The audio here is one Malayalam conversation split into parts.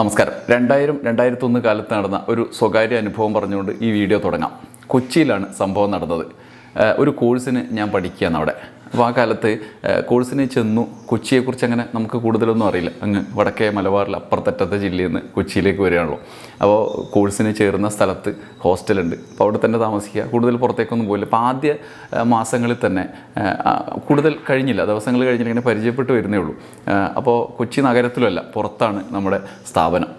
നമസ്കാരം. രണ്ടായിരം രണ്ടായിരത്തി ഒന്ന് കാലത്ത് നടന്ന ഒരു സ്വകാര്യ അനുഭവം പറഞ്ഞുകൊണ്ട് ഈ വീഡിയോ തുടങ്ങാം. കൊച്ചിയിലാണ് സംഭവം നടന്നത്. ഒരു കോഴ്സിന് ഞാൻ പഠിക്കുകയാണ് അവിടെ. അപ്പോൾ ആ കാലത്ത് കോഴ്സിനെ ചെന്നു. കൊച്ചിയെക്കുറിച്ച് അങ്ങനെ നമുക്ക് കൂടുതലൊന്നും അറിയില്ല. അങ്ങ് വടക്കേ മലബാറിൽ അപ്പുറത്തറ്റത്തെ ജില്ലയിൽ നിന്ന് കൊച്ചിയിലേക്ക് വരികയാണല്ലോ. അപ്പോൾ കോഴ്സിന് ചേർന്ന സ്ഥലത്ത് ഹോസ്റ്റലുണ്ട്. അപ്പോൾ അവിടെ തന്നെ താമസിക്കുക. കൂടുതൽ പുറത്തേക്കൊന്നും പോയില്ല അപ്പോൾ ആദ്യ മാസങ്ങളിൽ തന്നെ കൂടുതൽ കഴിഞ്ഞില്ല. ദിവസങ്ങൾ കഴിഞ്ഞില്ല. ഇങ്ങനെ പരിചയപ്പെട്ട് വരുന്നേ ഉള്ളൂ. അപ്പോൾ കൊച്ചി നഗരത്തിലല്ല പുറത്താണ് നമ്മുടെ സ്ഥാപനം.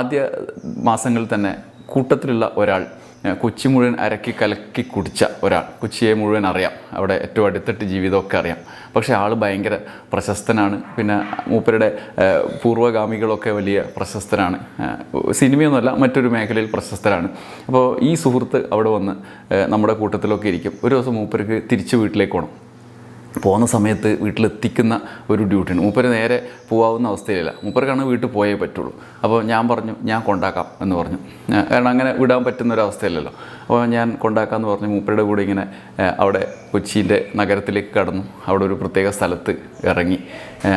ആദ്യ മാസങ്ങളിൽ തന്നെ കൂട്ടത്തിലുള്ള ഒരാൾ കൊച്ചി മുഴുവൻ അരക്കി കലക്കി കുടിച്ച ഒരാൾ. കൊച്ചിയെ മുഴുവൻ അറിയാം. അവിടെ ഏറ്റവും അടുത്തിട്ട് ജീവിതമൊക്കെ അറിയാം. പക്ഷേ ആൾ ഭയങ്കര പ്രശസ്തനാണ്. പിന്നെ മൂപ്പരുടെ പൂർവഗാമികളൊക്കെ വലിയ പ്രശസ്തരാണ് സിനിമയൊന്നുമല്ല മറ്റൊരു മേഖലയിൽ പ്രശസ്തരാണ്. അപ്പോൾ ഈ സുഹൃത്ത് അവിടെ വന്ന് നമ്മുടെ കൂട്ടത്തിലൊക്കെ ഇരിക്കും. ഒരു ദിവസം മൂപ്പർക്ക് തിരിച്ച് വീട്ടിലേക്ക് പോകണം പോകുന്ന സമയത്ത് വീട്ടിലെത്തിക്കുന്ന ഒരു ഡ്യൂട്ടിയാണ് മൂപ്പര് നേരെ പോകാവുന്ന അവസ്ഥയിലല്ല. മൂപ്പർക്കാണ് വീട്ടിൽ പോയേ പറ്റുള്ളൂ. അപ്പോൾ ഞാൻ പറഞ്ഞു ഞാൻ കൊണ്ടാക്കാം എന്ന് പറഞ്ഞു. കാരണം അങ്ങനെ വിടാൻ പറ്റുന്ന ഒരു അവസ്ഥയല്ലല്ലോ അപ്പോൾ ഞാൻ കൊണ്ടാക്കാമെന്ന് പറഞ്ഞു. മൂപ്പരുടെ കൂടെ ഇങ്ങനെ അവിടെ കൊച്ചിന്റെ നഗരത്തിലേക്ക് കടന്നു. അവിടെ ഒരു പ്രത്യേക സ്ഥലത്ത് ഇറങ്ങി.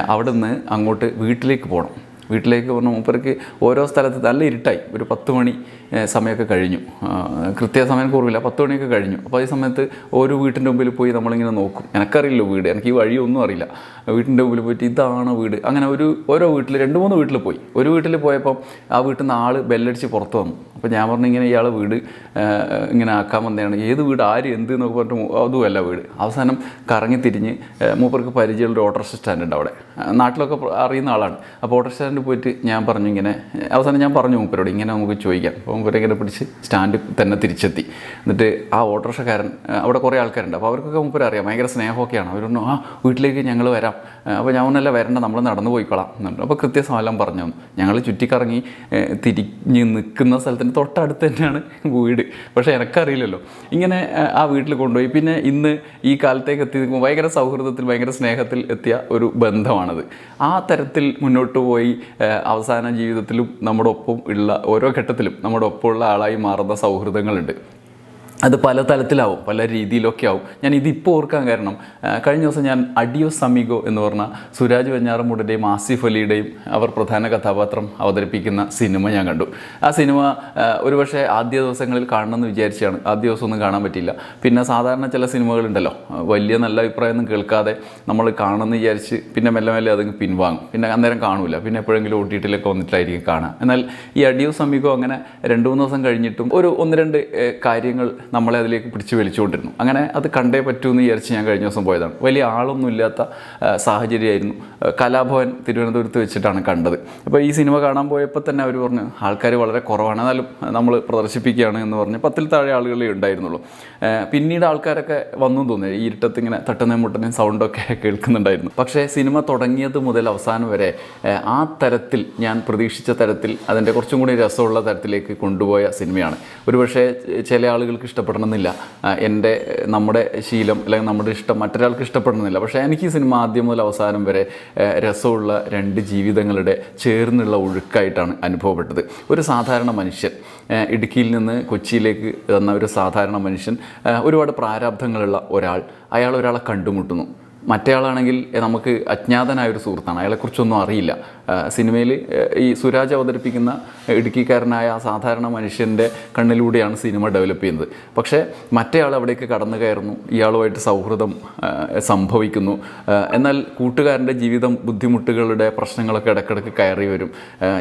അവിടെ നിന്ന് അങ്ങോട്ട് വീട്ടിലേക്ക് പോകണം വീട്ടിലേക്ക് പറഞ്ഞ മൂപ്പർക്ക് ഓരോ സ്ഥലത്ത് നല്ല ഇരുട്ടായി. ഒരു പത്ത് മണി സമയമൊക്കെ കഴിഞ്ഞു. കൃത്യ കൃത്യസമയം കുറവില്ല. പത്ത് മണിയൊക്കെ കഴിഞ്ഞു. അപ്പോൾ ഈ സമയത്ത് ഓരോ വീട്ടിന്റെ മുമ്പിൽ പോയി നമ്മളിങ്ങനെ നോക്കും. എനിക്കറിയില്ല വീട്. എനിക്ക് ഈ വഴിയൊന്നും അറിയില്ല. വീട്ടിന്റെ മുമ്പിൽ പോയിട്ട് ഇതാണ് വീട്? അങ്ങനെ ഒരു ഓരോ വീട്ടിൽ രണ്ട് മൂന്ന് വീട്ടിൽ പോയി. ഒരു വീട്ടിൽ പോയപ്പം ആ വീട്ടിൽ നിന്ന് ആൾ ബെല്ലടിച്ച് പുറത്ത് വന്നു. അപ്പോൾ ഞാൻ പറഞ്ഞു ഇങ്ങനെ ഇയാളെ വീട് ഇങ്ങനെ ആക്കാൻ വന്നതാണ്. ഏത് വീട് ആര് എന്ത് എന്നൊക്കെ പറഞ്ഞിട്ട് അതുമല്ല വീട്. അവസാനം കറങ്ങി തിരിഞ്ഞ് മൂപ്പർക്ക് പരിചയമുള്ള ഓട്ടോറിക്ഷ സ്റ്റാൻഡ് ഉണ്ട് അവിടെ. നാട്ടിലൊക്കെ അറിയുന്ന ആളാണ്. അപ്പോൾ ഓട്ടോ സ്റ്റാൻഡിൽ പോയിട്ട് ഞാൻ പറഞ്ഞു ഇങ്ങനെ അവസാനം ഞാൻ പറഞ്ഞു മൂപ്പരോട് ഇങ്ങനെ നമുക്ക് ചോദിക്കാം. അപ്പോൾ മൂപ്പരെ ഇങ്ങനെ പിടിച്ച് സ്റ്റാൻഡിൽ തന്നെ തിരിച്ചെത്തി. എന്നിട്ട് ആ ഓട്ടോറിക്ഷക്കാരൻ അവിടെ കുറേ ആൾക്കാരുണ്ട്. അപ്പോൾ അവർക്കൊക്കെ മൂപ്പര അറിയാം ഭയങ്കര സ്നേഹമൊക്കെയാണ്. അവരൊന്നും ആ വീട്ടിലേക്ക് ഞങ്ങൾ വരാം. അപ്പോൾ ഞാൻ ഒന്നല്ല വരേണ്ട നമ്മൾ നടന്നു പോയിക്കോളാം. എന്നുണ്ട് അപ്പോൾ കൃത്യസമയം പറഞ്ഞു. ഞങ്ങൾ ചുറ്റിക്കറങ്ങി തിരിഞ്ഞ് നിൽക്കുന്ന സ്ഥലത്തിന്റെ തൊട്ടടുത്ത് തന്നെയാണ് വീട്. പക്ഷേ എനിക്കറിയില്ലല്ലോ. ഇങ്ങനെ ആ വീട്ടിൽ കൊണ്ടുപോയി. പിന്നെ ഇന്ന് ഈ കാലത്തേക്ക് എത്തി നിൽക്കുമ്പോൾ ഭയങ്കര സൗഹൃദത്തിൽ ഭയങ്കര സ്നേഹത്തിൽ എത്തിയ ഒരു ബന്ധമാണത്. ആ തരത്തിൽ മുന്നോട്ട് പോയി അവസാന ജീവിതത്തിലും നമ്മുടെ ഒപ്പം ഉള്ള ഓരോ ഘട്ടത്തിലും നമ്മുടെ ഒപ്പമുള്ള ആളായി മാറുന്ന സൗഹൃദങ്ങളുണ്ട്. അത് പല തലത്തിലാവും പല രീതിയിലൊക്കെ ആവും. ഞാൻ ഇതിപ്പോൾ ഓർക്കാൻ കാരണം കഴിഞ്ഞ ദിവസം ഞാൻ അഡിയോ സമീഗോ എന്ന് പറഞ്ഞ സുരാജ് വെഞ്ഞാറമൂടിന്റെയും ആസിഫ് അലിയുടെയും അവർ പ്രധാന കഥാപാത്രം അവതരിപ്പിക്കുന്ന സിനിമ ഞാൻ കണ്ടു. ആ സിനിമ ഒരുപക്ഷെ ആദ്യ ദിവസങ്ങളിൽ കാണണമെന്ന് വിചാരിച്ചാണ്. ആദ്യ ദിവസമൊന്നും കാണാൻ പറ്റില്ല പിന്നെ സാധാരണ ചില സിനിമകളുണ്ടല്ലോ വലിയ നല്ല അഭിപ്രായമൊന്നും കേൾക്കാതെ നമ്മൾ കാണണമെന്ന് വിചാരിച്ച് പിന്നെ മെല്ലെ മെല്ലെ അതങ്ങ് പിൻവാങ്ങും. പിന്നെ അന്നേരം കാണില്ല പിന്നെ എപ്പോഴെങ്കിലും ഒ ടി ടിയിലൊക്കെ വന്നിട്ടായിരിക്കും കാണുക. എന്നാൽ ഈ അഡിയോ സമീഗോ അങ്ങനെ രണ്ട് മൂന്ന് ദിവസം കഴിഞ്ഞിട്ടും ഒരു ഒന്ന് രണ്ട് കാര്യങ്ങൾ നമ്മളെ അതിലേക്ക് പിടിച്ച് വലിച്ചുകൊണ്ടിരുന്നു. അങ്ങനെ അത് കണ്ടേ പറ്റൂ എന്ന് വിചാരിച്ച് ഞാൻ കഴിഞ്ഞ ദിവസം പോയതാണ്. വലിയ ആളൊന്നും ഇല്ലാത്ത സാഹചര്യമായിരുന്നു. കലാഭവൻ തിരുവനന്തപുരത്ത് വെച്ചിട്ടാണ് കണ്ടത്. അപ്പോൾ ഈ സിനിമ കാണാൻ പോയപ്പോൾ തന്നെ അവർ പറഞ്ഞു ആൾക്കാർ വളരെ കുറവാണ് എന്നാലും നമ്മൾ പ്രദർശിപ്പിക്കുകയാണ് എന്ന് പറഞ്ഞ് പത്തിൽ താഴെ ആളുകളെ ഉണ്ടായിരുന്നുള്ളൂ. പിന്നീട് ആൾക്കാരൊക്കെ വന്നു തോന്നി ഈ ഇരുട്ടത്ത് ഇങ്ങനെ തട്ടുന്നേം മുട്ടുന്നതും സൗണ്ടൊക്കെ കേൾക്കുന്നുണ്ടായിരുന്നു. പക്ഷേ സിനിമ തുടങ്ങിയത് മുതൽ അവസാനം വരെ ആ തരത്തിൽ ഞാൻ പ്രതീക്ഷിച്ച തരത്തിൽ അതിന്റെ കുറച്ചും കൂടി രസമുള്ള തരത്തിലേക്ക് കൊണ്ടുപോയ സിനിമയാണ്. ഒരുപക്ഷെ ചില ആളുകൾക്ക് ഇഷ്ടപ്പെടണമെന്നില്ല. എന്റെ നമ്മുടെ ശീലം അല്ലെങ്കിൽ നമ്മുടെ ഇഷ്ടം മറ്റൊരാൾക്ക് ഇഷ്ടപ്പെടണമെന്നില്ല. പക്ഷേ എനിക്ക് ഈ സിനിമ ആദ്യം മുതൽ അവസാനം വരെ രസമുള്ള രണ്ട് ജീവിതങ്ങളുടെ ചേർന്നുള്ള ഒഴുക്കായിട്ടാണ് അനുഭവപ്പെട്ടത്. ഒരു സാധാരണ മനുഷ്യൻ ഇടുക്കിയിൽ നിന്ന് കൊച്ചിയിലേക്ക് തന്ന ഒരു സാധാരണ മനുഷ്യൻ ഒരുപാട് പ്രാരാബ്ധങ്ങളുള്ള ഒരാൾ അയാൾ ഒരാളെ കണ്ടുമുട്ടുന്നു. മറ്റേയാളാണെങ്കിൽ നമുക്ക് അജ്ഞാതനായ ഒരു സുഹൃത്താണ്. അയാളെക്കുറിച്ചൊന്നും അറിയില്ല. സിനിമയിൽ ഈ സുരാജ് അവതരിപ്പിക്കുന്ന ഇടുക്കിക്കാരനായ ആ സാധാരണ മനുഷ്യന്റെ കണ്ണിലൂടെയാണ് സിനിമ ഡെവലപ്പ് ചെയ്യുന്നത്. പക്ഷേ മറ്റേയാൾ അവിടേക്ക് കടന്നു കയറുന്നു ഇയാളുമായിട്ട് സൗഹൃദം സംഭവിക്കുന്നു. എന്നാൽ കൂട്ടുകാരന്റെ ജീവിതം ബുദ്ധിമുട്ടുകളുടെ പ്രശ്നങ്ങളൊക്കെ ഇടയ്ക്കിടയ്ക്ക് കയറി വരും.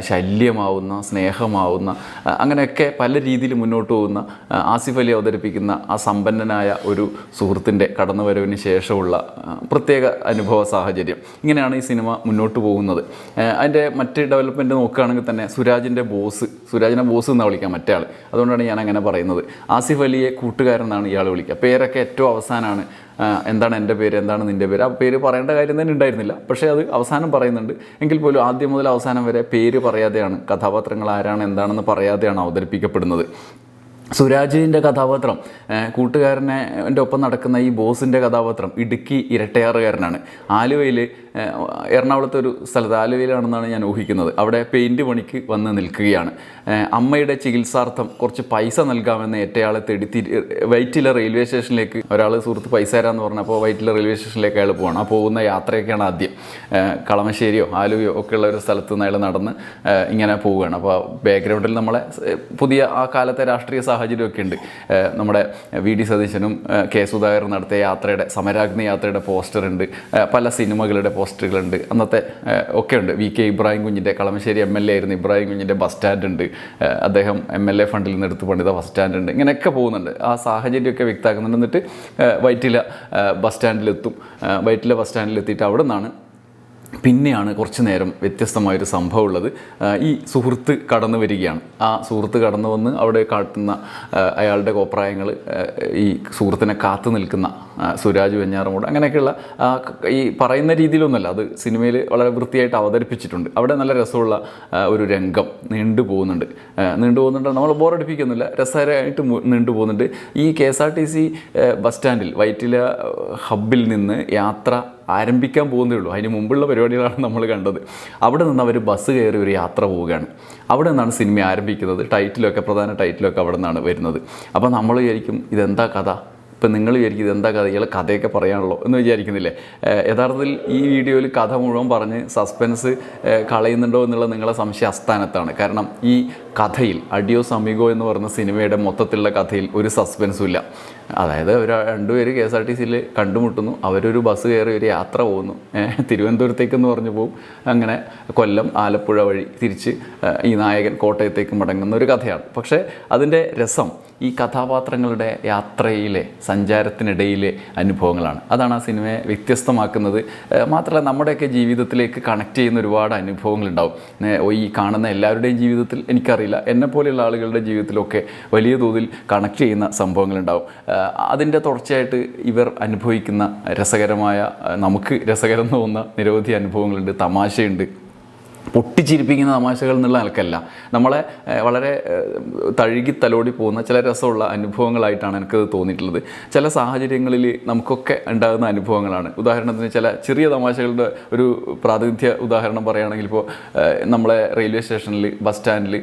ശല്യമാവുന്ന സ്നേഹമാവുന്ന അങ്ങനെയൊക്കെ പല രീതിയിൽ മുന്നോട്ട് പോകുന്ന ആസിഫ് അലി അവതരിപ്പിക്കുന്ന ആ സമ്പന്നനായ ഒരു സുഹൃത്തിന്റെ കടന്നുവരവിന് ശേഷമുള്ള പ്രത്യേക അനുഭവ സാഹചര്യം. ഇങ്ങനെയാണ് ഈ സിനിമ മുന്നോട്ട് പോകുന്നത്. അതിന്റെ മറ്റ് ഡെവലപ്മെന്റ് നോക്കുകയാണെങ്കിൽ തന്നെ സുരാജിന്റെ ബോസ് സുരാജിനെ ബോസ് എന്നാണ് വിളിക്കുക മറ്റേ ആൾ അതുകൊണ്ടാണ് ഞാൻ അങ്ങനെ പറയുന്നത്. ആസിഫ് അലിയെ കൂട്ടുകാരനാണ് ഇയാൾ വിളിക്കുക. പേരൊക്കെ ഏറ്റവും അവസാനമാണ് എന്താണ് എന്റെ പേര്? എന്താണ് നിന്റെ പേര്? ആ പേര് പറയേണ്ട കാര്യം തന്നെ ഉണ്ടായിരുന്നില്ല. പക്ഷേ അത് അവസാനം പറയുന്നുണ്ട്. എങ്കിൽ പോലും ആദ്യം മുതൽ അവസാനം വരെ പേര് പറയാതെയാണ്. കഥാപാത്രങ്ങൾ ആരാണ് എന്താണെന്ന് പറയാതെയാണ് അവതരിപ്പിക്കപ്പെടുന്നത്. സുരാജിന്റെ കഥാപാത്രം കൂട്ടുകാരനെ എന്റെ ഒപ്പം നടക്കുന്ന ഈ ബോസിന്റെ കഥാപാത്രം ഇടുക്കി ഇരട്ടയാറുകാരനാണ്. ആലുവയിൽ എറണാകുളത്തെ ഒരു സ്ഥലത്ത് ആലുവയിലാണെന്നാണ് ഞാൻ ഊഹിക്കുന്നത്. അവിടെ പെയിന്റ് പണിക്ക് വന്ന് നിൽക്കുകയാണ്. അമ്മയുടെ ചികിത്സാർത്ഥം കുറച്ച് പൈസ നൽകാമെന്ന് ഏറ്റയാളെ തേടി തിരി വൈറ്റില റെയിൽവേ സ്റ്റേഷനിലേക്ക് ഒരാൾ സുഹൃത്ത് പൈസ തരാമെന്ന് പറഞ്ഞപ്പോൾ വൈറ്റില റെയിൽവേ സ്റ്റേഷനിലേക്ക് അയാൾ പോകണം ആ പോകുന്ന യാത്രയൊക്കെയാണ് ആദ്യം. കളമശ്ശേരിയോ ആലുവയോ ഒക്കെയുള്ള ഒരു സ്ഥലത്ത് നിന്ന് അയാൾ നടന്ന് ഇങ്ങനെ പോവുകയാണ്. അപ്പോൾ ബാക്ക്ഗ്രൗണ്ടിൽ നമ്മളെ പുതിയ ആ കാലത്തെ രാഷ്ട്രീയ സാഹചര്യമൊക്കെ ഉണ്ട്. നമ്മുടെ വി ഡി സതീശനും കെ സുധാകരൻ നടത്തിയ യാത്രയുടെ സമരാഗ്നി യാത്രയുടെ പോസ്റ്റർ ഉണ്ട്. പല സിനിമകളുടെ പോസ്റ്ററുകളുണ്ട് അന്നത്തെ ഒക്കെ ഉണ്ട്. വി കെ ഇബ്രാഹിം കുഞ്ഞിന്റെ കളമശ്ശേരി എം എൽ എ ആയിരുന്നു. ഇബ്രാഹിം കുഞ്ഞിന്റെ ബസ് സ്റ്റാൻഡ് ഉണ്ട്. അദ്ദേഹം എം എൽ എ ഫണ്ടിൽ നിന്ന് എടുത്ത് പണിത ബസ് സ്റ്റാൻഡ് ഉണ്ട്. ഇങ്ങനെയൊക്കെ പോകുന്നുണ്ട്. ആ സാഹചര്യമൊക്കെ വ്യക്തമാക്കുന്നുണ്ട്. എന്നിട്ട് വൈറ്റില ബസ് സ്റ്റാൻഡിലെത്തും. വൈറ്റില ബസ് സ്റ്റാൻഡിലെത്തിയിട്ട് അവിടെ നിന്നാണ് പിന്നെയാണ് കുറച്ച് നേരം വ്യത്യസ്തമായൊരു സംഭവം ഉള്ളത് ഈ സുഹൃത്ത് കടന്നു വരികയാണ്. ആ സുഹൃത്ത് കടന്നു വന്ന് അവിടെ കാട്ടുന്ന അയാളുടെ കോപ്രായങ്ങൾ ഈ സുഹൃത്തിനെ കാത്തു നിൽക്കുന്ന സുരാജ് വെഞ്ഞാറമൂട് അങ്ങനെയൊക്കെയുള്ള ഈ പറയുന്ന രീതിയിലൊന്നുമല്ല. അത് സിനിമയിൽ വളരെ വൃത്തിയായിട്ട് അവതരിപ്പിച്ചിട്ടുണ്ട്. അവിടെ നല്ല രസമുള്ള ഒരു രംഗം നീണ്ടു പോകുന്നുണ്ട്. നീണ്ടു പോകുന്നുണ്ട്. നമ്മൾ ബോറടിപ്പിക്കുന്നില്ല. രസകരമായിട്ട് നീണ്ടു പോകുന്നുണ്ട്. ഈ K S R T C bus സ്റ്റാൻഡിൽ വൈറ്റില ഹബ്ബിൽ നിന്ന് യാത്ര ആരംഭിക്കാൻ പോകുന്നേ ഉള്ളൂ. അതിന് മുമ്പുള്ള പരിപാടികളാണ് നമ്മൾ കണ്ടത്. അവിടെ നിന്ന് അവർ ബസ് കയറി ഒരു യാത്ര പോവുകയാണ്. അവിടെ നിന്നാണ് സിനിമ ആരംഭിക്കുന്നത്. ടൈറ്റിലൊക്കെ പ്രധാന ടൈറ്റിലൊക്കെ അവിടെ നിന്നാണ് വരുന്നത്. അപ്പോൾ നമ്മൾ വിചാരിക്കും ഇതെന്താ കഥ? ഇപ്പം നിങ്ങൾ വിചാരിക്കും ഇതെന്താ കഥ? ഇയാൾ കഥയൊക്കെ പറയാനുള്ളൂ എന്ന് വിചാരിക്കുന്നില്ലേ? യഥാർത്ഥത്തിൽ ഈ വീഡിയോയിൽ കഥ മുഴുവൻ പറഞ്ഞ് സസ്പെൻസ് കളയുന്നുണ്ടോ എന്നുള്ള നിങ്ങളെ സംശയ അസ്ഥാനത്താണ് കാരണം ഈ കഥയിൽ അഡിയോ സമീഗോ എന്ന് പറയുന്ന സിനിമയുടെ മൊത്തത്തിലുള്ള കഥയിൽ ഒരു സസ്പെൻസും ഇല്ല. അതായത് ഒരു രണ്ടുപേര് കെ എസ് ആർ ടി സിയിൽ കണ്ടുമുട്ടുന്നു. അവരൊരു ബസ് കയറി ഒരു യാത്ര പോകുന്നു. തിരുവനന്തപുരത്തേക്കെന്ന് പറഞ്ഞു പോകും. അങ്ങനെ കൊല്ലം ആലപ്പുഴ വഴി തിരിച്ച് ഈ നായകൻ കോട്ടയത്തേക്ക് മടങ്ങുന്ന ഒരു കഥയാണ്. പക്ഷേ അതിന്റെ രസം ഈ കഥാപാത്രങ്ങളുടെ യാത്രയിലെ സഞ്ചാരത്തിനിടയിലെ അനുഭവങ്ങളാണ്. അതാണ് ആ സിനിമയെ വ്യത്യസ്തമാക്കുന്നത്. മാത്രമല്ല നമ്മുടെയൊക്കെ ജീവിതത്തിലേക്ക് കണക്ട് ചെയ്യുന്ന ഒരുപാട് അനുഭവങ്ങളുണ്ടാവും. ഈ കാണുന്ന എല്ലാവരുടെയും ജീവിതത്തിൽ എനിക്കറിയില്ല. എന്നെ പോലെയുള്ള ആളുകളുടെ ജീവിതത്തിലൊക്കെ വലിയ തോതിൽ കണക്ട് ചെയ്യുന്ന സംഭവങ്ങളുണ്ടാവും. അതിന്റെ തുടർച്ചയായിട്ട് ഇവർ അനുഭവിക്കുന്ന രസകരമായ നമുക്ക് രസകരം തോന്നുന്ന നിരവധി അനുഭവങ്ങളുണ്ട് തമാശയുണ്ട്. പൊട്ടിച്ചിരിപ്പിക്കുന്ന തമാശകൾ എന്നുള്ള നിലക്കല്ല. നമ്മളെ വളരെ തഴുകി തലോടി പോകുന്ന ചില രസമുള്ള അനുഭവങ്ങളായിട്ടാണ് എനിക്കത് തോന്നിയിട്ടുള്ളത്. ചില സാഹചര്യങ്ങളിൽ നമുക്കൊക്കെ ഉണ്ടാകുന്ന അനുഭവങ്ങളാണ്. ഉദാഹരണത്തിന് ചില ചെറിയ തമാശകളുടെ ഒരു പ്രാതിനിധ്യ ഉദാഹരണം പറയുകയാണെങ്കിൽ ഇപ്പോൾ നമ്മളെ റെയിൽവേ സ്റ്റേഷനിൽ ബസ് സ്റ്റാൻഡിൽ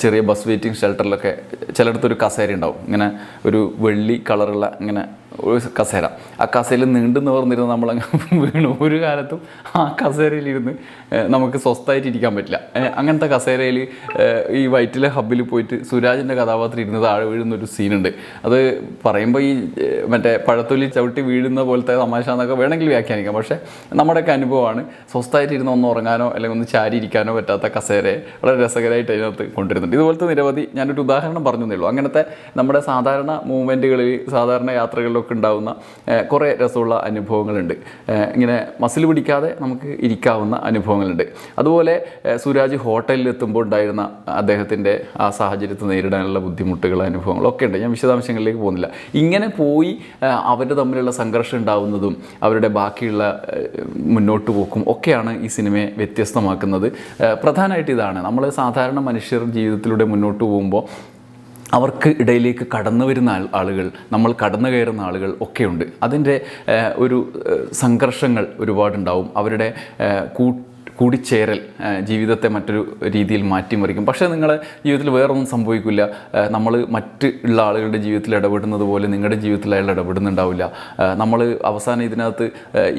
ചെറിയ ബസ് വെയിറ്റിംഗ് ഷെൽട്ടറിലൊക്കെ ചിലയിടത്തൊരു കസേര ഉണ്ടാവും. ഇങ്ങനെ ഒരു വെള്ളി കളറുള്ള ഇങ്ങനെ ഒരു കസേര. ആ കസേരയിൽ നീണ്ടു നിവർന്നിരുന്ന് നമ്മളങ്ങ് വീണു. ഒരു കാലത്തും ആ കസേരയിലിരുന്ന് നമുക്ക് നമുക്ക് സ്വസ്ഥമായിട്ട് ഇരിക്കാൻ പറ്റില്ല. അങ്ങനത്തെ കസേരയിൽ ഈ വൈറ്റിലെ ഹബ്ബിൽ പോയിട്ട് സുരാജിന്റെ കഥാപാത്രം ഇരുന്ന് താഴെ വീഴുന്ന ഒരു സീനുണ്ട്. അത് പറയുമ്പോൾ ഈ മറ്റേ പഴത്തൊലി ചവിട്ടി വീഴുന്ന പോലത്തെ തമാശ എന്നൊക്കെ വേണമെങ്കിൽ വ്യാഖ്യാനിക്കാം. പക്ഷേ നമ്മുടെയൊക്കെ അനുഭവമാണ് സ്വസ്ഥമായിട്ട് ഇരുന്ന് ഒന്ന് ഉറങ്ങാനോ അല്ലെങ്കിൽ ഒന്ന് ചാരി ഇരിക്കാനോ പറ്റാത്ത കസേരയെ വളരെ രസകരമായിട്ട് അതിനകത്ത് കൊണ്ടുവരുന്നുണ്ട്. ഇതുപോലത്തെ നിരവധി ഞാനൊരു ഉദാഹരണം പറഞ്ഞതേ ഉള്ളൂ. അങ്ങനത്തെ നമ്മുടെ സാധാരണ മൂവ്മെന്റുകളിൽ സാധാരണ യാത്രകളിലൊക്കെ ഉണ്ടാകുന്ന കുറേ രസമുള്ള അനുഭവങ്ങളുണ്ട്. ഇങ്ങനെ മസിൽ പിടിക്കാതെ നമുക്ക് ഇരിക്കാവുന്ന അനുഭവങ്ങളുണ്ട്. അതുപോലെ ഏഹ്, സുരാജ് ഹോട്ടലിൽ എത്തുമ്പോൾ ഉണ്ടായിരുന്ന അദ്ദേഹത്തിന്റെ ആ സാഹചര്യത്തെ നേരിടാനുള്ള ബുദ്ധിമുട്ടുകൾ അനുഭവങ്ങളൊക്കെ ഉണ്ട്. ഞാൻ വിശദാംശങ്ങളിലേക്ക് പോകുന്നില്ല. ഇങ്ങനെ പോയി അവർ തമ്മിലുള്ള സംഘർഷം ഉണ്ടാവുന്നതും അവരുടെ ബാക്കിയുള്ള മുന്നോട്ട് പോക്കും ഒക്കെയാണ് ഈ സിനിമയെ വ്യത്യസ്തമാക്കുന്നത്. പ്രധാനമായിട്ട് ഇതാണ്. നമ്മൾ സാധാരണ മനുഷ്യർ ജീവിതത്തിലൂടെ മുന്നോട്ട് പോകുമ്പോൾ അവർക്ക് ഇടയിലേക്ക് കടന്നു വരുന്ന ആളുകൾ നമ്മൾ കടന്നു കയറുന്ന ആളുകൾ ഒക്കെയുണ്ട്. അതിന്റെ ഒരു സംഘർഷങ്ങൾ ഒരുപാടുണ്ടാവും. അവരുടെ കൂട്ട് കൂടിച്ചേരൽ ജീവിതത്തെ മറ്റൊരു രീതിയിൽ മാറ്റിമറിക്കും. പക്ഷേ നിങ്ങളുടെ ജീവിതത്തിൽ വേറൊന്നും സംഭവിക്കില്ല. നമ്മൾ മറ്റ് ഉള്ള ആളുകളുടെ ജീവിതത്തിൽ ഇടപെടുന്നത് പോലെ നിങ്ങളുടെ ജീവിതത്തിൽ അയാൾ ഇടപെടുന്നുണ്ടാവില്ല. നമ്മൾ അവസാനം ഇതിനകത്ത്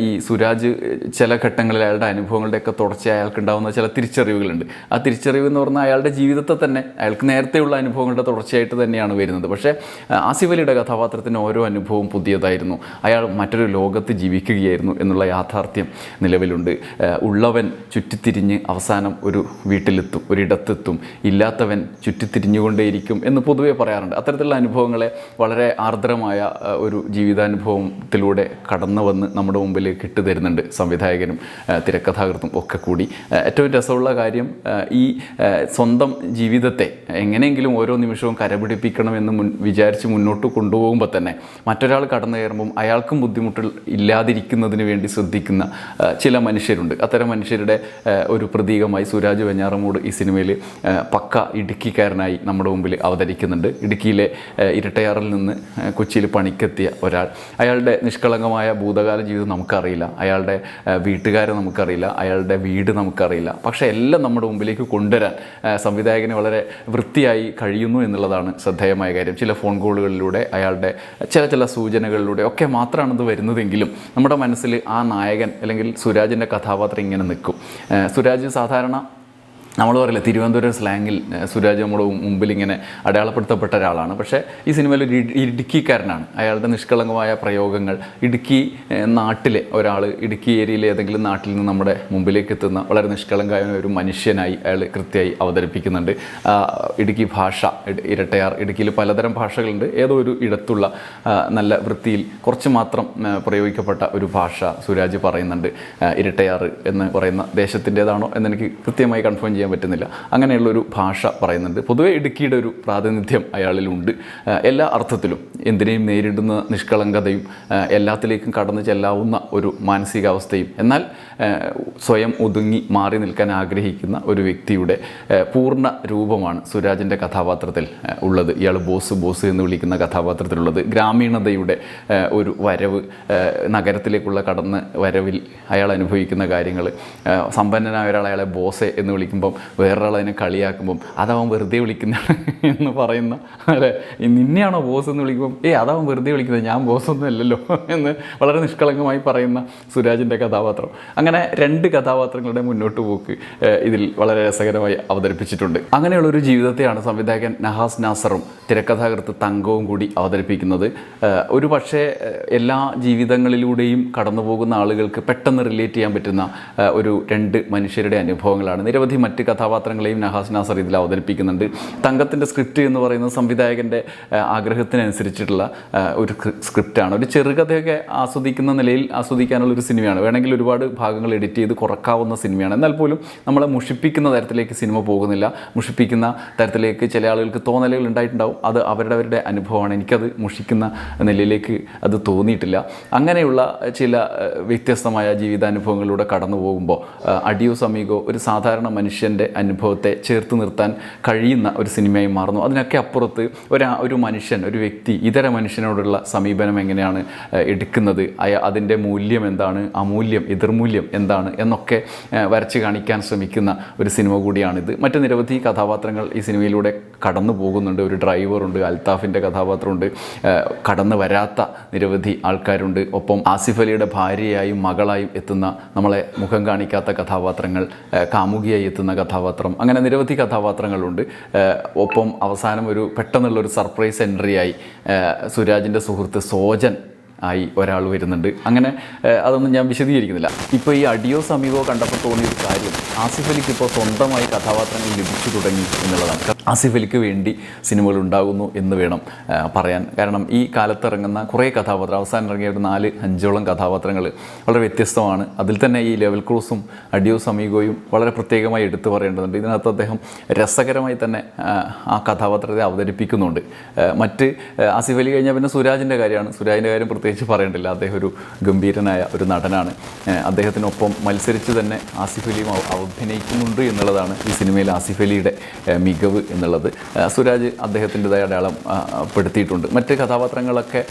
ഈ സുരാജ് ചില ഘട്ടങ്ങളിൽ അയാളുടെ അനുഭവങ്ങളുടെയൊക്കെ തുടർച്ച അയാൾക്ക് ഉണ്ടാകുന്ന ചില തിരിച്ചറിവുകളുണ്ട്. ആ തിരിച്ചറിവ് എന്ന് പറഞ്ഞാൽ അയാളുടെ ജീവിതത്തെ തന്നെ അയാൾക്ക് നേരത്തെയുള്ള അനുഭവങ്ങളുടെ തുടർച്ചയായിട്ട് തന്നെയാണ് വരുന്നത്. പക്ഷേ ആസിഫലിയുടെ കഥാപാത്രത്തിന് ഓരോ അനുഭവവും പുതിയതായിരുന്നു. അയാൾ മറ്റൊരു ലോകത്ത് ജീവിക്കുകയായിരുന്നു എന്നുള്ള യാഥാർത്ഥ്യം നിലവിലുണ്ട്. ഉള്ളവൻ ചുറ്റിത്തിരിഞ്ഞ് അവസാനം ഒരു വീട്ടിലെത്തും ഒരിടത്തെത്തും. ഇല്ലാത്തവൻ ചുറ്റിത്തിരിഞ്ഞുകൊണ്ടേയിരിക്കും എന്ന് പൊതുവെ പറയാറുണ്ട്. അത്തരത്തിലുള്ള അനുഭവങ്ങളെ വളരെ ആർദ്രമായ ഒരു ജീവിതാനുഭവത്തിലൂടെ കടന്നു വന്ന് നമ്മുടെ മുമ്പിലേക്ക് ഇട്ടുതരുന്നുണ്ട് സംവിധായകനും തിരക്കഥാകൃത്തും ഒക്കെ കൂടി. ഏറ്റവും രസമുള്ള കാര്യം ഈ സ്വന്തം ജീവിതത്തെ എങ്ങനെയെങ്കിലും ഓരോ നിമിഷവും കരപിടിപ്പിക്കണമെന്ന് മുൻ വിചാരിച്ച് മുന്നോട്ട് കൊണ്ടുപോകുമ്പോൾ തന്നെ മറ്റൊരാൾ കടന്നു കയറുമ്പം അയാൾക്കും ബുദ്ധിമുട്ടുകൾ ഇല്ലാതിരിക്കുന്നതിന് വേണ്ടി ശ്രദ്ധിക്കുന്ന ചില മനുഷ്യരുണ്ട്. അത്തരം മനുഷ്യരുടെ ഒരു പ്രതീകമായി സുരാജ് വെഞ്ഞാറമൂട് ഈ സിനിമയിൽ പക്ക ഇടുക്കിക്കാരനായി നമ്മുടെ മുമ്പിൽ അവതരിക്കുന്നുണ്ട്. ഇടുക്കിയിലെ ഇരട്ടയാറിൽ നിന്ന് കൊച്ചിയിൽ പണിക്കെത്തിയ ഒരാൾ. അയാളുടെ നിഷ്കളങ്കമായ ഭൂതകാല ജീവിതം നമുക്കറിയില്ല. അയാളുടെ വീട്ടുകാരെ നമുക്കറിയില്ല. അയാളുടെ വീട് നമുക്കറിയില്ല. പക്ഷേ എല്ലാം നമ്മുടെ മുമ്പിലേക്ക് കൊണ്ടുവരാൻ സംവിധായകന് വളരെ വൃത്തിയായി കഴിയുന്നു എന്നുള്ളതാണ് ശ്രദ്ധേയമായ കാര്യം. ചില ഫോൺ കോളുകളിലൂടെ അയാളുടെ ചില ചില സൂചനകളിലൂടെ ഒക്കെ ഇത് വരുന്നതെങ്കിലും നമ്മുടെ മനസ്സിൽ ആ നായകൻ അല്ലെങ്കിൽ സുരാജിന്റെ കഥാപാത്രം ഇങ്ങനെ നിൽക്കും. സുരാജ് സാധാരണ നമ്മൾ പറയില്ല തിരുവനന്തപുരം സ്ലാങ്ങിൽ സുരാജ് നമ്മുടെ മുമ്പിൽ ഇങ്ങനെ അടയാളപ്പെടുത്തപ്പെട്ട ഒരാളാണ്. പക്ഷേ ഈ സിനിമയിൽ ഒരു ഇടുക്കിക്കാരനാണ്. അയാളുടെ നിഷ്കളങ്കമായ പ്രയോഗങ്ങൾ ഇടുക്കി നാട്ടിലെ ഒരാൾ ഇടുക്കി ഏരിയയിലെ ഏതെങ്കിലും നാട്ടിൽ നിന്ന് നമ്മുടെ മുമ്പിലേക്ക് എത്തുന്ന വളരെ നിഷ്കളങ്കമായ ഒരു മനുഷ്യനായി അയാൾ കൃത്യമായി അവതരിപ്പിക്കുന്നുണ്ട്. ഇടുക്കി ഭാഷ ഇരട്ടയാർ ഇടുക്കിയിൽ പലതരം ഭാഷകളുണ്ട്. ഏതോ ഒരു ഇടത്തുള്ള നല്ല വൃത്തിയിൽ കുറച്ച് മാത്രം പ്രയോഗിക്കപ്പെട്ട ഒരു ഭാഷ സുരാജ് പറയുന്നുണ്ട്. ഇരട്ടയാർ എന്ന് പറയുന്ന ദേശത്തിന്റെതാണോ എന്നെനിക്ക് കൃത്യമായി കൺഫേം ചെയ്യാൻ പറ്റുന്നില്ല. അങ്ങനെയുള്ളൊരു ഭാഷ പറയുന്നുണ്ട്. പൊതുവെ ഇടുക്കിയുടെ ഒരു പ്രാതിനിധ്യം അയാളിലുണ്ട്. എല്ലാ അർത്ഥത്തിലും എന്തിനേയും നേരിടുന്ന നിഷ്കളങ്കതയും എല്ലാത്തിലേക്കും കടന്നു ചെല്ലാവുന്ന ഒരു മാനസികാവസ്ഥയും എന്നാൽ സ്വയം ഒതുങ്ങി മാറി നിൽക്കാൻ ആഗ്രഹിക്കുന്ന ഒരു വ്യക്തിയുടെ പൂർണ രൂപമാണ് സുരാജിന്റെ കഥാപാത്രത്തിൽ ഉള്ളത്. ഇയാൾ ബോസ് ബോസ് എന്ന് വിളിക്കുന്ന കഥാപാത്രത്തിലുള്ളത്. ഗ്രാമീണതയുടെ ഒരു വരവ് നഗരത്തിലേക്കുള്ള കടന്ന് വരവിൽ അയാൾ അനുഭവിക്കുന്ന കാര്യങ്ങൾ സമ്പന്നനായ ഒരാൾ അയാളെ ബോസെ എന്ന് വിളിക്കുമ്പം വേറൊരാൾ അതിനെ കളിയാക്കുമ്പം അതവൻ വെറുതെ വിളിക്കുന്നതാണ് എന്ന് പറയുന്ന അല്ലെ? നിന്നെയാണോ ബോസ് എന്ന് വിളിക്കുമ്പം ഏ അതവൻ വെറുതെ വിളിക്കുന്നത് ഞാൻ ബോസ് ഒന്നും അല്ലല്ലോ എന്ന് വളരെ നിഷ്കളങ്കമായി പറയുന്ന സുരാജിന്റെ കഥാപാത്രം. അങ്ങനെ രണ്ട് കഥാപാത്രങ്ങളുടെ മുന്നോട്ട് പോക്ക് ഇതിൽ വളരെ രസകരമായി അവതരിപ്പിച്ചിട്ടുണ്ട്. അങ്ങനെയുള്ളൊരു ജീവിതത്തെയാണ് സംവിധായകൻ നഹാസ് നാസറും തിരക്കഥാകൃത്ത് തങ്കവും കൂടി അവതരിപ്പിക്കുന്നത്. ഒരു പക്ഷേ എല്ലാ ജീവിതങ്ങളിലൂടെയും കടന്നു പോകുന്ന ആളുകൾക്ക് പെട്ടെന്ന് റിലേറ്റ് ചെയ്യാൻ പറ്റുന്ന ഒരു രണ്ട് മനുഷ്യരുടെ അനുഭവങ്ങളാണ്. നിരവധി മറ്റ് കഥാപാത്രങ്ങളെയും നഹാസ് നാസർ ഇതിൽ അവതരിപ്പിക്കുന്നുണ്ട്. തങ്കത്തിന്റെ സ്ക്രിപ്റ്റ് എന്ന് പറയുന്നത് സംവിധായകന്റെ ആഗ്രഹത്തിനനുസരിച്ചിട്ടുള്ള ഒരു സ്ക്രി- സ്ക്രിപ്റ്റാണ്. ഒരു ചെറുകഥയൊക്കെ ആസ്വദിക്കുന്ന നിലയിൽ ആസ്വദിക്കാനുള്ള ഒരു സിനിമയാണ്. വേണമെങ്കിൽ ഒരുപാട് ഭാഗങ്ങൾ എഡിറ്റ് ചെയ്ത് കുറക്കാവുന്ന സിനിമയാണ്. എന്നാൽ പോലും നമ്മളെ മുഷിപ്പിക്കുന്ന തരത്തിലേക്ക് സിനിമ പോകുന്നില്ല. മുഷിപ്പിക്കുന്ന തരത്തിലേക്ക് ചില ആളുകൾക്ക് തോന്നലുകൾ ഉണ്ടായിട്ടുണ്ടാവും. അത് അവരുടെ അവരുടെ അനുഭവമാണ്. എനിക്കത് മുഷിക്കുന്ന നിലയിലേക്ക് അത് തോന്നിയിട്ടില്ല. അങ്ങനെയുള്ള ചില വ്യത്യസ്തമായ ജീവിതാനുഭവങ്ങളിലൂടെ കടന്നു പോകുമ്പോൾ അഡിയോ സമീഗോ ഒരു സാധാരണ മനുഷ്യന്റെ അനുഭവത്തെ ചേർത്ത് നിർത്താൻ കഴിയുന്ന ഒരു സിനിമയായി മാറുന്നു. അതിനൊക്കെ അപ്പുറത്ത് ഒരു ഒരു മനുഷ്യൻ ഒരു വ്യക്തി ഇതര മനുഷ്യനോടുള്ള സമീപനം എങ്ങനെയാണ് എടുക്കുന്നത്? അയ അതിന്റെ മൂല്യം എന്താണ്? അമൂല്യം എതിർമൂല്യം എന്താണ്? എന്നൊക്കെ വരച്ച് കാണിക്കാൻ ശ്രമിക്കുന്ന ഒരു സിനിമ കൂടിയാണിത്. മറ്റ് നിരവധി കഥാപാത്രങ്ങൾ ഈ സിനിമയിലൂടെ കടന്നു പോകുന്നുണ്ട്. ഒരു ഡ്രൈവറുണ്ട് അൽത്താഫിന്റെ കഥാപാത്രമുണ്ട് കടന്നു വരാത്ത നിരവധി ആൾക്കാരുണ്ട്. ഒപ്പം ആസിഫ് അലിയുടെ ഭാര്യയായും മകളായും എത്തുന്ന നമ്മളെ മുഖം കാണിക്കാത്ത കഥാപാത്രങ്ങൾ കാമുകിയായി എത്തുന്ന കഥാപാത്രം. അങ്ങനെ നിരവധി കഥാപാത്രങ്ങളുണ്ട്. ഒപ്പം അവസാനം ഒരു പെട്ടെന്നുള്ളൊരു സർപ്രൈസ് എൻട്രിയായി സുരാജിന്റെ സുഹൃത്ത് സോജൻ ആയി ഒരാൾ വരുന്നുണ്ട്. അങ്ങനെ അതൊന്നും ഞാൻ വിശദീകരിക്കുന്നില്ല. ഇപ്പോൾ ഈ അടിയോ സമീപോ കണ്ടപ്പോൾ തോന്നിയൊരു കാര്യം ആസിഫ് അലിക്ക് ഇപ്പോൾ സ്വന്തമായി കഥാപാത്രങ്ങൾ ലഭിച്ചു തുടങ്ങി എന്നുള്ളതാണ്. ആസിഫ് അലിക്ക് വേണ്ടി സിനിമകൾ ഉണ്ടാകുന്നു എന്ന് വേണം പറയാൻ. കാരണം ഈ കാലത്ത് ഇറങ്ങുന്ന കുറേ കഥാപാത്രം അവസാനം ഇറങ്ങിയ ഒരു നാല് അഞ്ചോളം കഥാപാത്രങ്ങൾ വളരെ വ്യത്യസ്തമാണ്. അതിൽ തന്നെ ഈ ലെവൽ ക്രൂസും അഡിയോ സമീഗോയും വളരെ പ്രത്യേകമായി എടുത്തു പറയേണ്ടതുണ്ട്. ഇതിനകത്ത് അദ്ദേഹം രസകരമായി തന്നെ ആ കഥാപാത്രത്തെ അവതരിപ്പിക്കുന്നുണ്ട്. മറ്റ് ഏഹ്, ആസിഫ് അലി കഴിഞ്ഞാൽ പിന്നെ സുരാജിന്റെ കാര്യമാണ്. സുരാജിന്റെ കാര്യം പ്രത്യേകിച്ച് പറയേണ്ടില്ല. അദ്ദേഹം ഒരു ഗംഭീരനായ ഒരു നടനാണ്. അദ്ദേഹത്തിനൊപ്പം മത്സരിച്ച് തന്നെ ആസിഫലിയും അഭിനയിക്കുന്നുണ്ട് എന്നുള്ളതാണ് ഈ സിനിമയിൽ ആസിഫലിയുടെ മികവ് എന്നുള്ളത് സുരാജ് അദ്ദേഹത്തിന്റെതായ അടയാളം പെടുത്തിയിട്ടുണ്ട്. മറ്റ് കഥാപാത്രങ്ങളൊക്കെ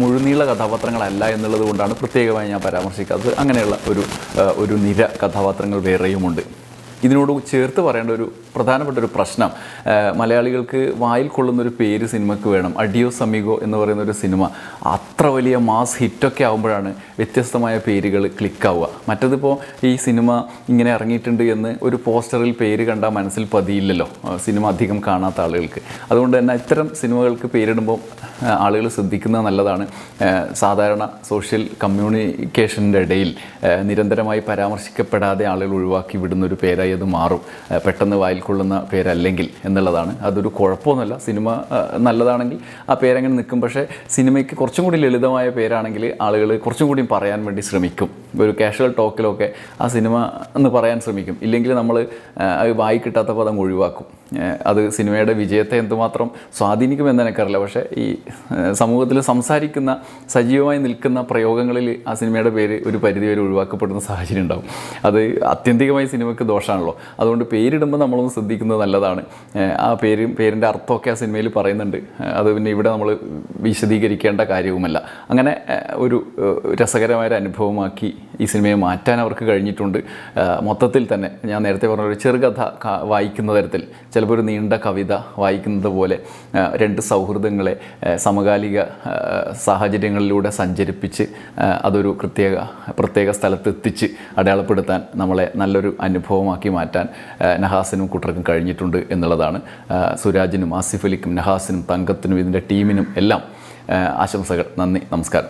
മുഴുനീള കഥാപാത്രങ്ങളല്ല എന്നുള്ളത് കൊണ്ടാണ് പ്രത്യേകമായി ഞാൻ പരാമർശിക്കാത്തത്. അങ്ങനെയുള്ള ഒരു ഒരു നിര കഥാപാത്രങ്ങൾ വേറെയുമുണ്ട്. ഇതിനോട് ചേർത്ത് പറയേണ്ട ഒരു പ്രധാനപ്പെട്ട ഒരു പ്രശ്നം മലയാളികൾക്ക് വായിൽ കൊള്ളുന്ന ഒരു പേര് സിനിമയ്ക്ക് വേണം. അഡിയോ സമീഗോ എന്ന് പറയുന്ന ഒരു സിനിമ. അത്ര വലിയ മാസ് ഹിറ്റൊക്കെ ആകുമ്പോഴാണ് വ്യത്യസ്തമായ പേരുകൾ ക്ലിക്കാവുക. മറ്റതിപ്പോൾ ഈ സിനിമ ഇങ്ങനെ ഇറങ്ങിയിട്ടുണ്ട് എന്ന് ഒരു പോസ്റ്ററിൽ പേര് കണ്ടാൽ മനസ്സിൽ പതിയില്ലല്ലോ. സിനിമ അധികം കാണാത്ത ആളുകൾക്ക്. അതുകൊണ്ട് തന്നെ ഇത്തരം സിനിമകൾക്ക് പേരിടുമ്പോൾ ആളുകൾ ശ്രദ്ധിക്കുന്നത് നല്ലതാണ്. സാധാരണ സോഷ്യൽ കമ്മ്യൂണിക്കേഷന്റെ ഇടയിൽ നിരന്തരമായി പരാമർശിക്കപ്പെടാതെ ആളുകൾ ഒഴിവാക്കി വിടുന്ന ഒരു പേരായി പഴയത് മാറും. പെട്ടെന്ന് വായിൽ കൊള്ളുന്ന പേരല്ലെങ്കിൽ എന്നുള്ളതാണ്. അതൊരു കുഴപ്പമൊന്നുമല്ല. സിനിമ നല്ലതാണെങ്കിൽ ആ പേരങ്ങനെ നിൽക്കും. പക്ഷേ സിനിമയ്ക്ക് കുറച്ചും കൂടി ലളിതമായ പേരാണെങ്കിൽ ആളുകൾ കുറച്ചും കൂടി പറയാൻ വേണ്ടി ശ്രമിക്കും. ഒരു കാഷ്വൽ ടോക്കിലൊക്കെ ആ സിനിമ എന്ന് പറയാൻ ശ്രമിക്കും. ഇല്ലെങ്കിൽ നമ്മൾ വായി കിട്ടാത്ത പദം ഒഴിവാക്കും. അത് സിനിമയുടെ വിജയത്തെ എന്തുമാത്രം സ്വാധീനിക്കുമെന്ന് എനിക്കറിയില്ല. പക്ഷേ ഈ സമൂഹത്തിൽ സംസാരിക്കുന്ന സജീവമായി നിൽക്കുന്ന പ്രയോഗങ്ങളിൽ ആ സിനിമയുടെ പേര് ഒരു പരിധിവരെ ഒഴിവാക്കപ്പെടുന്ന സാഹചര്യം ഉണ്ടാവും. അത് ആത്യന്തികമായി സിനിമയ്ക്ക് ദോഷമാണല്ലോ. അതുകൊണ്ട് പേരിടുമ്പോൾ നമ്മളൊന്ന് ശ്രദ്ധിക്കുന്നത് നല്ലതാണ്. ആ പേരും പേരിന്റെ അർത്ഥമൊക്കെ ആ സിനിമയിൽ പറയുന്നുണ്ട്. അത് പിന്നെ ഇവിടെ നമ്മൾ വിശദീകരിക്കേണ്ട കാര്യവുമല്ല. അങ്ങനെ ഒരു രസകരമായൊരു അനുഭവമാക്കി ഈ സിനിമയെ മാറ്റാൻ അവർക്ക് കഴിഞ്ഞിട്ടുണ്ട്. മൊത്തത്തിൽ തന്നെ ഞാൻ നേരത്തെ പറഞ്ഞ ഒരു ചെറുകഥ വായിക്കുന്ന തരത്തിൽ ചിലപ്പോൾ ഒരു നീണ്ട കവിത വായിക്കുന്നത് പോലെ രണ്ട് സൗഹൃദങ്ങളെ സമകാലിക സാഹചര്യങ്ങളിലൂടെ സഞ്ചരിപ്പിച്ച് അതൊരു പ്രത്യേക പ്രത്യേക സ്ഥലത്ത് എത്തിച്ച് അടയാളപ്പെടുത്താൻ നമ്മളെ നല്ലൊരു അനുഭവമാക്കി മാറ്റാൻ നഹാസിനും കുട്ടർക്കും കഴിഞ്ഞിട്ടുണ്ട് എന്നുള്ളതാണ്. സുരാജിനും ആസിഫലിക്കും നഹാസിനും തങ്കത്തിനും ഇതിന്റെ ടീമിനും എല്ലാം ആശംസകൾ. നന്ദി നമസ്കാരം.